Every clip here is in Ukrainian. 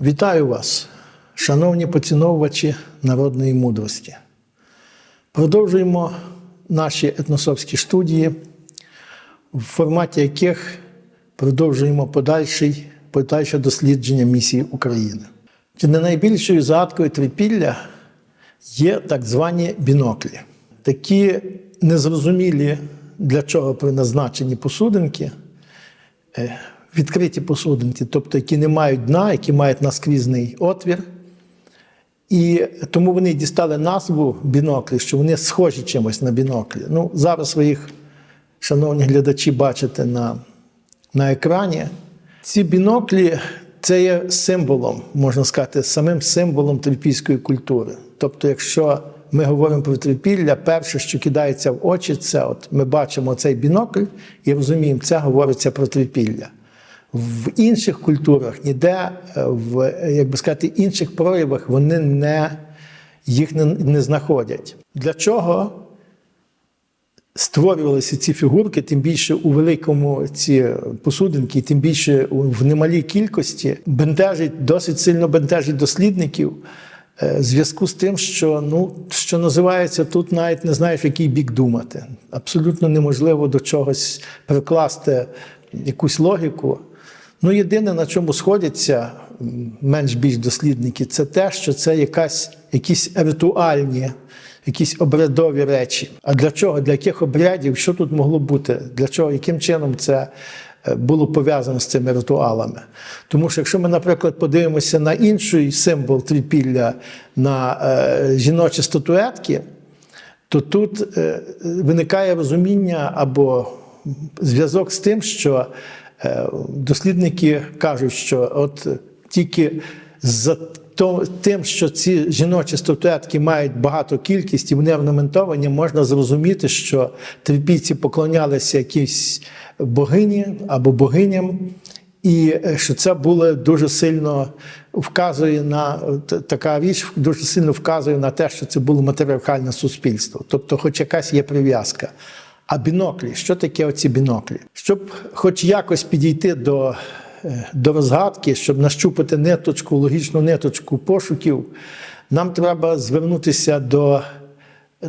Вітаю вас, шановні поціновувачі народної мудрості. Продовжуємо наші етносовські студії, в форматі яких продовжуємо подальший, подальше дослідження місії України. Чи не найбільшою загадкою трипілля є так звані біноклі, такі незрозумілі для чого призначені посудинки, е, відкриті посудинки, тобто які не мають дна, які мають наскрізний отвір. І тому вони дістали назву біноклі, що вони схожі чимось на біноклі. Ну, зараз ви їх, шановні глядачі, бачите на, на екрані. Ці біноклі це є символом, можна сказати, самим символом трипільської культури. Тобто, якщо ми говоримо про трипілля, перше, що кидається в очі, це от ми бачимо цей бінокль і розуміємо, це говориться про трипілля. В інших культурах ніде, е, в як би сказати, інших проявах вони не, їх не, не знаходять. Для чого створювалися ці фігурки, тим більше у великому ці посудинки, тим більше в немалій кількості, бентежить, досить сильно бентежить дослідників. е, Зв'язку з тим, що ну що називається, тут навіть не знаєш, який бік думати. Абсолютно неможливо до чогось прикласти якусь логіку. Ну, єдине, на чому сходяться менш більш дослідники, це те, що це якась, якісь ритуальні, якісь обрядові речі. А для чого? Для яких обрядів? Що тут могло бути? Для чого? Яким чином це е, було пов'язано з цими ритуалами? Тому що якщо ми, наприклад, подивимося на інший символ трипілля, на е, жіночі статуетки, то тут е, виникає розуміння або зв'язок з тим, що дослідники кажуть, що от тільки за тим, що ці жіночі статуетки мають багату кількість і вони орнаментовані, можна зрозуміти, що трипільці поклонялися якійсь богині або богиням. І е, що це було дуже сильно вказує на така річ, дуже сильно вказує на те, що це було матріархальне суспільство. Тобто, хоч якась є прив'язка. А біноклі, що таке оці біноклі? Щоб хоч якось підійти до, е, до розгадки, щоб нащупати ниточку, логічну ниточку пошуків, нам треба звернутися до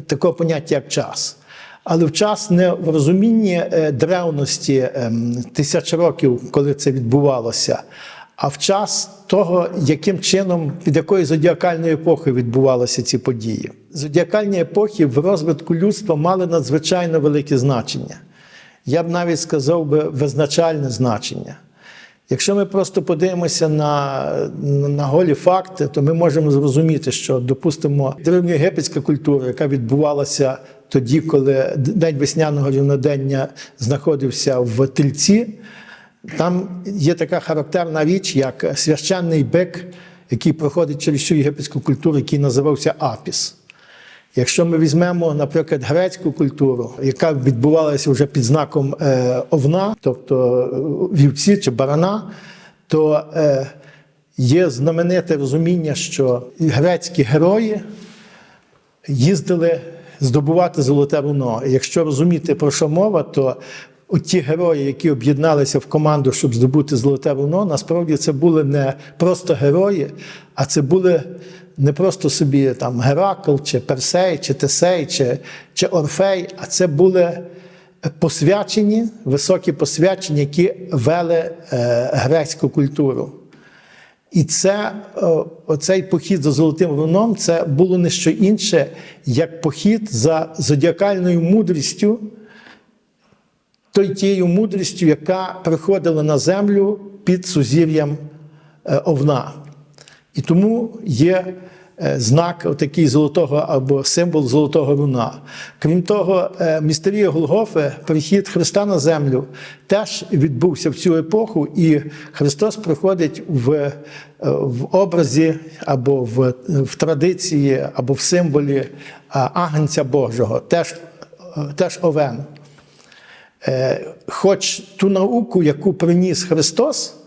такого поняття, як час. Але в час не в розумінні е, древності ем, тисяч років, коли це відбувалося, а в час того, яким чином, під якою зодіакальною епохою відбувалися ці події. Зодіакальні епохи в розвитку людства мали надзвичайно велике значення. Я б навіть сказав би визначальне значення. Якщо ми просто подивимося на, на голі факти, то ми можемо зрозуміти, що, допустимо, древньоєгипетська культура, яка відбувалася тоді, коли День весняного рівнодення знаходився в тельці, там є така характерна річ, як священний бик, який проходить через всю єгипетську культуру, який називався Апіс. Якщо ми візьмемо, наприклад, грецьку культуру, яка відбувалася вже під знаком е, овна, тобто е, вівці чи барана, то е, є знамените розуміння, що грецькі герої їздили здобувати золоте руно. Якщо розуміти про що мова, то ті герої, які об'єдналися в команду, щоб здобути золоте руно, насправді це були не просто герої, а це були не просто собі там Геракл, чи Персей, чи Тесей, чи, чи Орфей, а це були посвячені, високі посвячені, які вели е, грецьку культуру. І це, о, оцей похід за золотим руном це було не що інше, як похід за зодіакальною мудрістю, той тією мудрістю, яка приходила на землю під сузір'ям е, овна. І тому є е, знак отакий золотого або символ золотого руна. Крім того, е, містерія Голгофи, прихід Христа на землю, теж відбувся в цю епоху, і Христос приходить в, е, в образі або в, в традиції, або в символі Агнця Божого, теж, теж овен. Хоч ту науку, яку приніс Христос,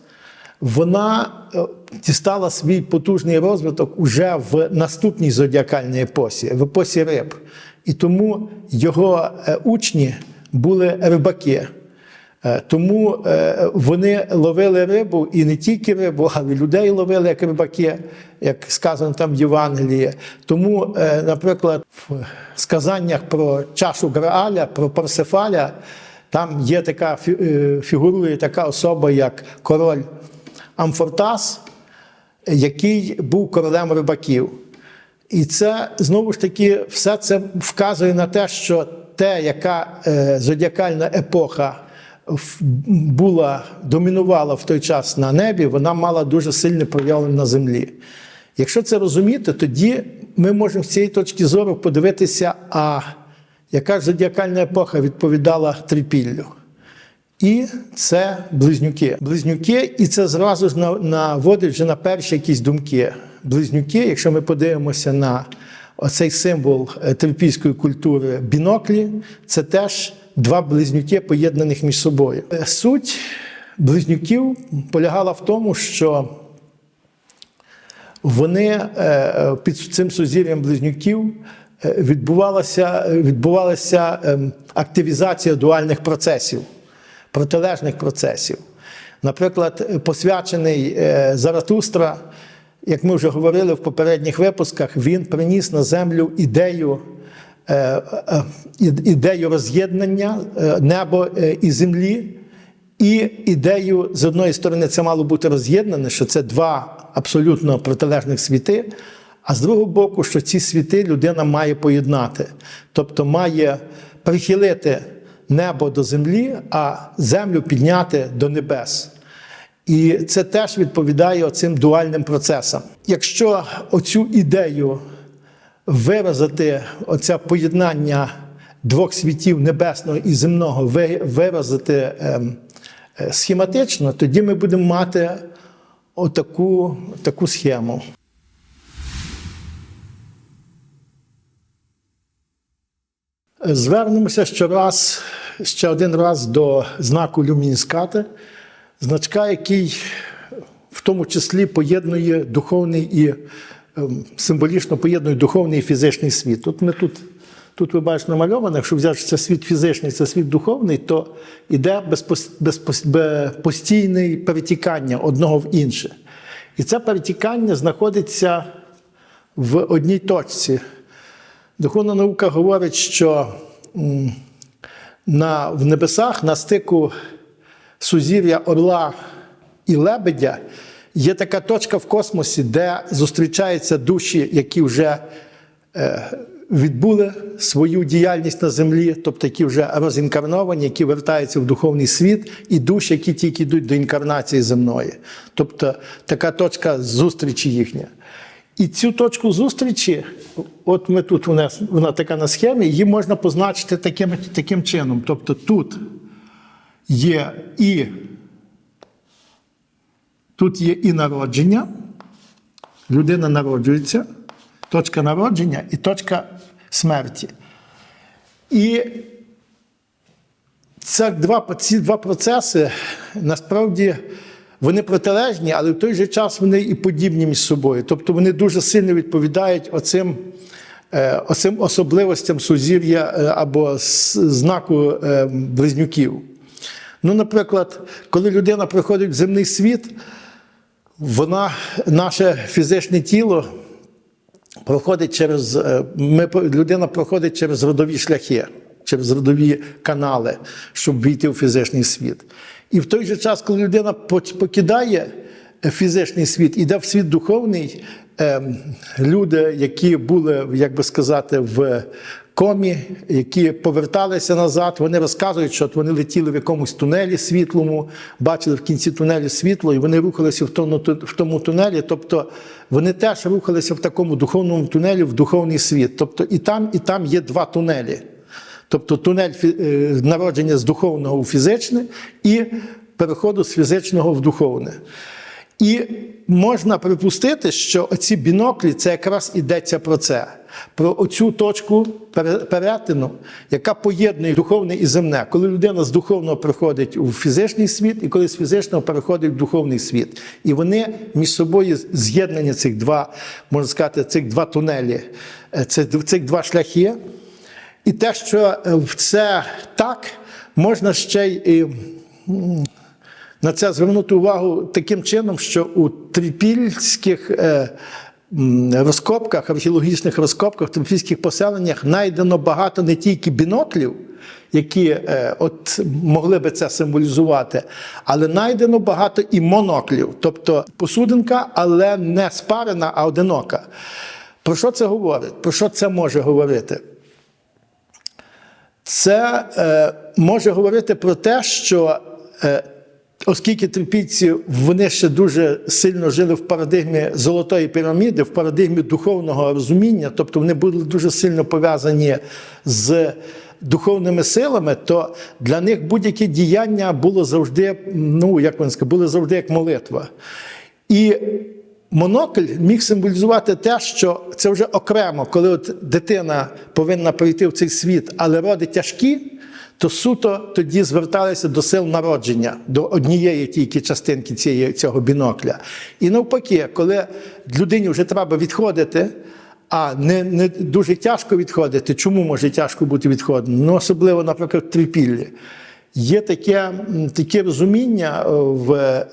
вона е, дістала свій потужний розвиток уже в наступній зодіакальній епосі, в епосі риб. І тому його е, учні були рибаки. Е, Тому вони ловили рибу і не тільки рибу, але й людей ловили як рибаки, як сказано там в Євангелії. Тому, наприклад, в сказаннях про чашу Грааля, про Парсефаля, там є така фі- фігурує така особа, як король Амфортас, який був королем рибаків. І це знову ж таки все це вказує на те, що те, яка е, зодіакальна епоха була, домінувала в той час на небі, вона мала дуже сильне проявлення на землі. Якщо це розуміти, тоді ми можемо з цієї точки зору подивитися, а яка ж зодіакальна епоха відповідала трипіллю. І це близнюки. Близнюки, і це зразу ж на- наводить вже на перші якісь думки. Близнюки, якщо ми подивимося на оцей символ е, трипільської культури біноклі, це теж два близнюки, поєднаних між собою. Е, Суть близнюків полягала в тому, що вони е, під цим сузір'ям близнюків відбувалася, відбувалася ем, активізація дуальних процесів, протилежних процесів. Наприклад, посвячений е, Заратустра, як ми вже говорили в попередніх випусках, він приніс на землю ідею. е, е, Ідею роз'єднання неба і землі, і ідею, з одної сторони, це мало бути роз'єднане, що це два абсолютно протилежних світи, а з другого боку, що ці світи людина має поєднати. Тобто має прихилити небо до землі, а землю підняти до небес. І це теж відповідає цим дуальним процесам. Якщо оцю ідею виразити, оце поєднання двох світів небесного і земного, виразити ем, е, схематично, тоді ми будемо мати отаку таку схему. Звернемося ще раз, ще один раз до знаку люмінскати, значка, який в тому числі поєднує духовний і ем, символічно поєднує духовний і фізичний світ. Тут ми тут, тут ви бачите намальовано, якщо взяти це світ фізичний, це світ духовний, то йде постійне перетікання одного в інше. І це перетікання знаходиться в одній точці. Духовна наука говорить, що на, в небесах на стику сузір'я Орла і Лебедя є така точка в космосі, де зустрічаються душі, які вже е, відбули свою діяльність на землі, тобто які вже розінкарновані, які вертаються в духовний світ, і душі, які тільки йдуть до інкарнації земної. Тобто така точка зустрічі їхня. І цю точку зустрічі, от ми тут у вона така на схемі, її можна позначити таким, таким чином. Тобто тут є і тут є і народження, людина народжується, точка народження і точка смерті. І це два, ці два процеси насправді вони протилежні, але в той же час вони і подібні між собою. Тобто вони дуже сильно відповідають оцим, е, оцим особливостям сузір'я е, або знаку е, близнюків. Ну, наприклад, коли людина приходить в земний світ, вона, наше фізичне тіло проходить через ми, людина проходить через родові шляхи, через родові канали, щоб війти в фізичний світ. І в той же час, коли людина покидає е, фізичний світ, іде в світ духовний, е, люди, які були, як би сказати, в комі, які поверталися назад, вони розказують, що вони летіли в якомусь тунелі світлому, бачили в кінці тунелю світло, і вони рухалися в тому, в тому тунелі. Тобто вони теж рухалися в такому духовному тунелі в духовний світ. Тобто і там, і там є два тунелі. Тобто тунель е, народження з духовного у фізичне і переходу з фізичного в духовне. І можна припустити, що ці біноклі це якраз йдеться про це, про оцю точку перетину, яка поєднує духовне і земне. Коли людина з духовного приходить у фізичний світ, і коли з фізичного переходить в духовний світ. І вони між собою з'єднані цих два, можна сказати, цих два тунелі, е, цих два шляхи. І те, що е, в це так, можна ще й на це звернути увагу таким чином, що у трипільських е, розкопках, археологічних розкопках, трипільських поселеннях знайдено багато не тільки біноклів, які е, от могли би це символізувати, але знайдено багато і моноклів, тобто посудинка, але не спарена, а одинока. Про що це говорить? Про що це може говорити? Це е, може говорити про те, що е, оскільки трипільці вони ще дуже сильно жили в парадигмі золотої піраміди, в парадигмі духовного розуміння, тобто вони були дуже сильно пов'язані з духовними силами, то для них будь-яке діяння було завжди, ну як вони сказали, було завжди як молитва. І Монокль міг символізувати те, що це вже окремо, коли от дитина повинна прийти в цей світ, але роди тяжкі, то суто тоді зверталися до сил народження, до однієї тільки частинки цієї, цього бінокля. І навпаки, коли людині вже треба відходити, а не, не дуже тяжко відходити. Чому може тяжко бути відходом? Ну, особливо, наприклад, в трипіллі. Є таке, таке розуміння е, в е,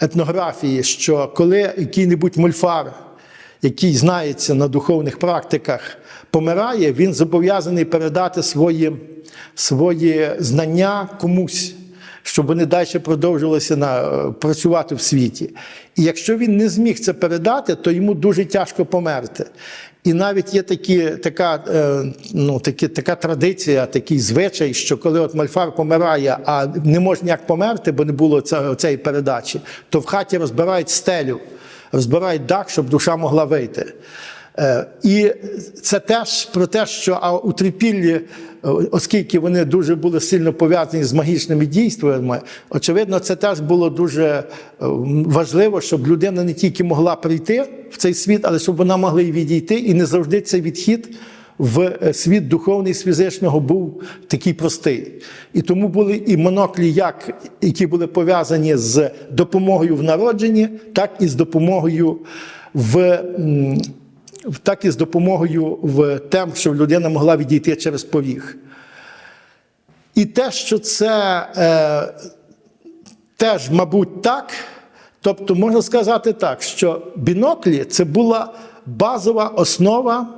етнографії, що коли який-небудь мульфар, який знається на духовних практиках, помирає, він зобов'язаний передати свої, свої знання комусь, щоб вони далі продовжувалися на, е, працювати в світі. І якщо він не зміг це передати, то йому дуже тяжко померти. І навіть є такі, така, е, ну, такі, така традиція, такий звичай, що коли от Мальфар помирає, а не може ніяк померти, бо не було цієї передачі, то в хаті розбирають стелю, розбирають дах, щоб душа могла вийти. Е, І це теж про те, що у трипіллі, е, оскільки вони дуже були сильно пов'язані з магічними дійствами, очевидно, це теж було дуже е, важливо, щоб людина не тільки могла прийти в цей світ, але щоб вона могла і відійти, і не завжди цей відхід в світ духовний з фізичного був такий простий. І тому були і моноклі, як, які були пов'язані з допомогою в народженні, так і з допомогою в. Так і з допомогою в тем, щоб людина могла відійти через поріг. І те, що це е, теж, мабуть, так, тобто можна сказати так, що біноклі це була базова основа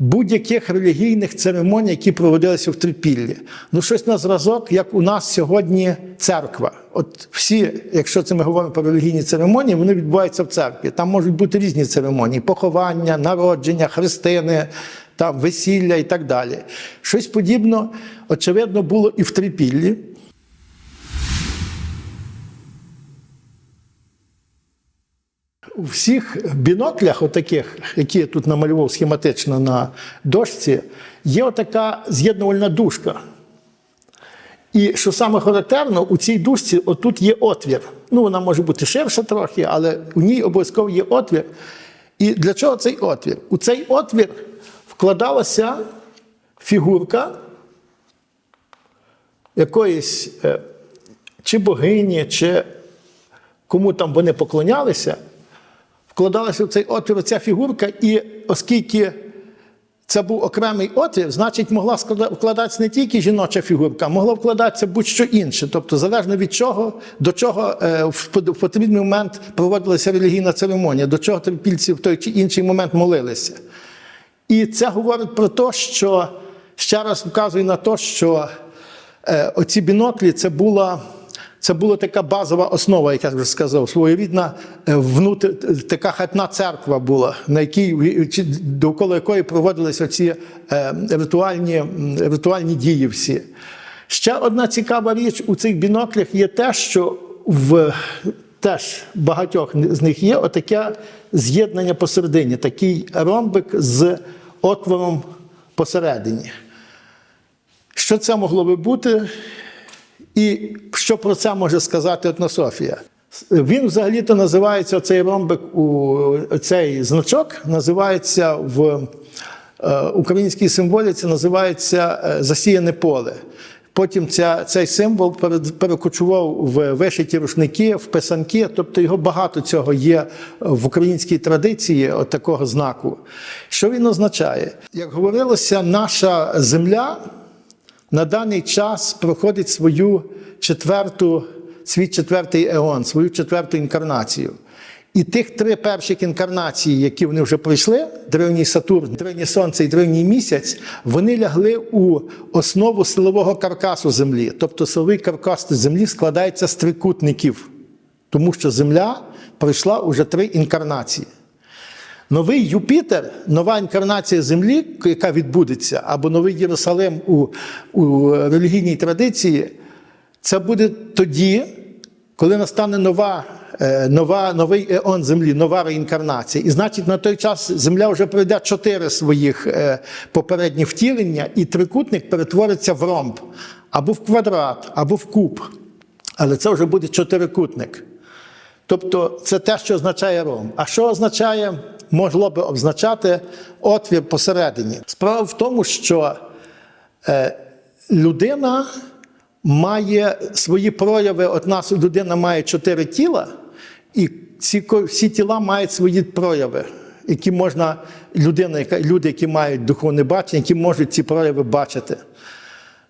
будь-яких релігійних церемоній, які проводилися в трипіллі. Ну, щось на зразок, як у нас сьогодні церква. От всі, якщо це ми говоримо про релігійні церемонії, вони відбуваються в церкві. Там можуть бути різні церемонії: поховання, народження, хрестини, там, весілля і так далі. Щось подібне, очевидно, було і в трипіллі. У всіх біноклях, отаких, які я тут намалював схематично на дошці, є отака з'єднувальна дужка. І що саме характерно, у цій дужці отут є отвір. Ну, вона може бути ширша трохи, але у ній обов'язково є отвір. І для чого цей отвір? У цей отвір вкладалася фігурка якоїсь е, чи богині, чи кому там вони поклонялися, вкладалася в цей отвір ця фігурка, і оскільки це був окремий отвір, значить, могла вкладатися не тільки жіноча фігурка, а могло вкладатися будь-що інше. Тобто, залежно від чого, до чого е, в потрібний момент проводилася релігійна церемонія, до чого трипільці в той чи інший момент молилися. І це говорить про те, що ще раз вказує на те, що е, оці біноклі це була. Це була така базова основа, як я вже сказав, своєрідна е, внутр, така хатна церква була, на якій довкола якої проводилися ці е, ритуальні, ритуальні дії всі. Ще одна цікава річ у цих біноклях є те, що в теж багатьох з них є отаке з'єднання посередині, такий ромбик з отвором посередині. Що це могло би бути? І що про це може сказати етнософія? Він взагалі-то називається цей ромбик, у цей значок називається в е, українській символіці називається е, засіяне поле. Потім ця, цей символ перекочував в вишиті рушники, в писанки, тобто його багато цього є в українській традиції, от такого знаку. Що він означає? Як говорилося, наша земля на даний час проходить свою четверту, свій четвертий еон, свою четверту інкарнацію. І тих три перших інкарнації, які вони вже пройшли, древній Сатурн, древнє Сонце і древній місяць, вони лягли у основу силового каркасу Землі. Тобто силовий каркас Землі складається з трикутників, тому що Земля пройшла уже три інкарнації. Новий Юпітер, нова інкарнація Землі, яка відбудеться, або новий Єрусалим у, у релігійній традиції, це буде тоді, коли настане нова, е, нова, новий еон Землі, нова реінкарнація. І значить, на той час Земля вже пройде чотири своїх е, попередні втілення, і трикутник перетвориться в ромб, або в квадрат, або в куб. Але це вже буде чотирикутник. Тобто це те, що означає ром. А що означає, могло би означати отвір посередині. Справа в тому, що е, людина має свої прояви. От нас людина має чотири тіла, і ці, всі тіла мають свої прояви, які можна, людина, люди, які мають духовне бачення, які можуть ці прояви бачити.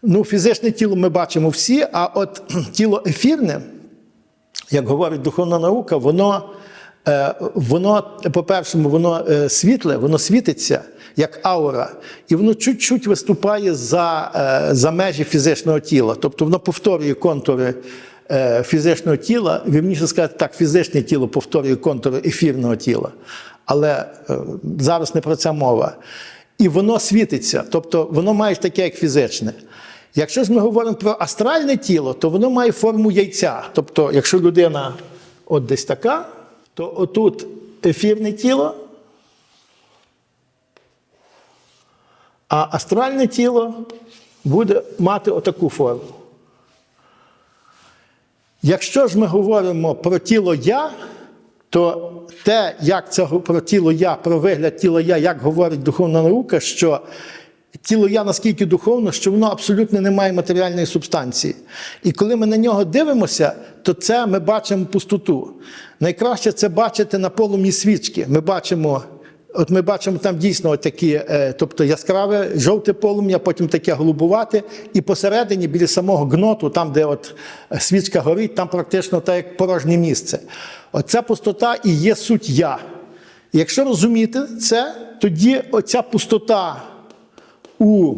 Ну, фізичне тіло ми бачимо всі, а от тіло ефірне, як говорить духовна наука, воно, воно по-перше, воно е, світле, воно світиться як аура, і воно чуть-чуть виступає за, е, за межі фізичного тіла. Тобто воно повторює контури е, фізичного тіла, вірніше сказати, так, фізичне тіло повторює контури ефірного тіла. Але е, зараз не про це мова. І воно світиться, тобто воно має таке, як фізичне. Якщо ж ми говоримо про астральне тіло, то воно має форму яйця. Тобто, якщо людина от десь така, то отут ефірне тіло, а астральне тіло буде мати отаку форму. Якщо ж ми говоримо про тіло я, то те, як це про тіло я, про вигляд тіла я, як говорить духовна наука, що тіло я наскільки духовно, що воно абсолютно не має матеріальної субстанції. І коли ми на нього дивимося, то це ми бачимо пустоту. Найкраще це бачити на полум'ї свічки. Ми бачимо. От ми бачимо там дійсно такі, е, тобто яскраве жовте полум'я, потім таке голубувате, і посередині, біля самого гноту, там, де от е, свічка горить, там практично так як порожнє місце. Оця пустота і є суть я. Якщо розуміти це, тоді оця пустота у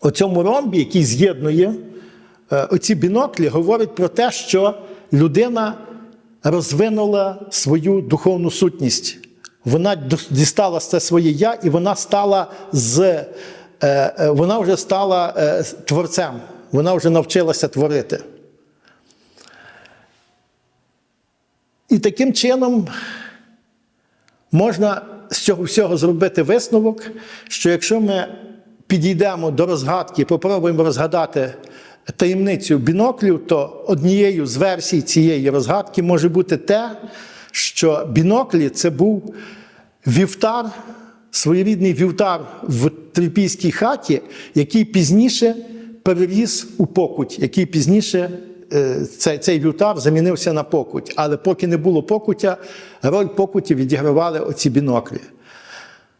оцьому ромбі, який з'єднує е, оці біноклі, говорить про те, що людина розвинула свою духовну сутність. Вона дістала це своє я, і вона стала з е, е, вона вже стала творцем, вона вже навчилася творити. І таким чином можна з цього всього зробити висновок, що якщо ми підійдемо до розгадки, попробуємо розгадати таємницю біноклів, то однією з версій цієї розгадки може бути те, що біноклі це був вівтар, своєрідний вівтар в трипійській хаті, який пізніше переріс у покуть, який пізніше цей, цей вівтар замінився на покуть. Але поки не було покуття, роль покуті відігравали оці біноклі.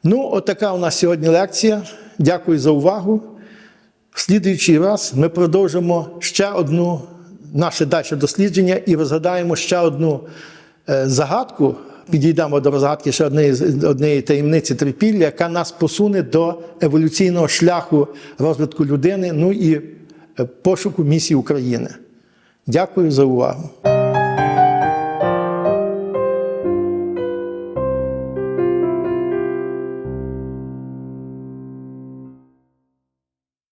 Ну, отака у нас сьогодні лекція. Дякую за увагу. В слідуючий раз ми продовжимо ще одну наше далі дослідження і розгадаємо ще одну е, загадку. Підійдемо до розгадки ще однієї, однієї таємниці трипілля, яка нас посуне до еволюційного шляху розвитку людини, ну і е, пошуку місії України. Дякую за увагу.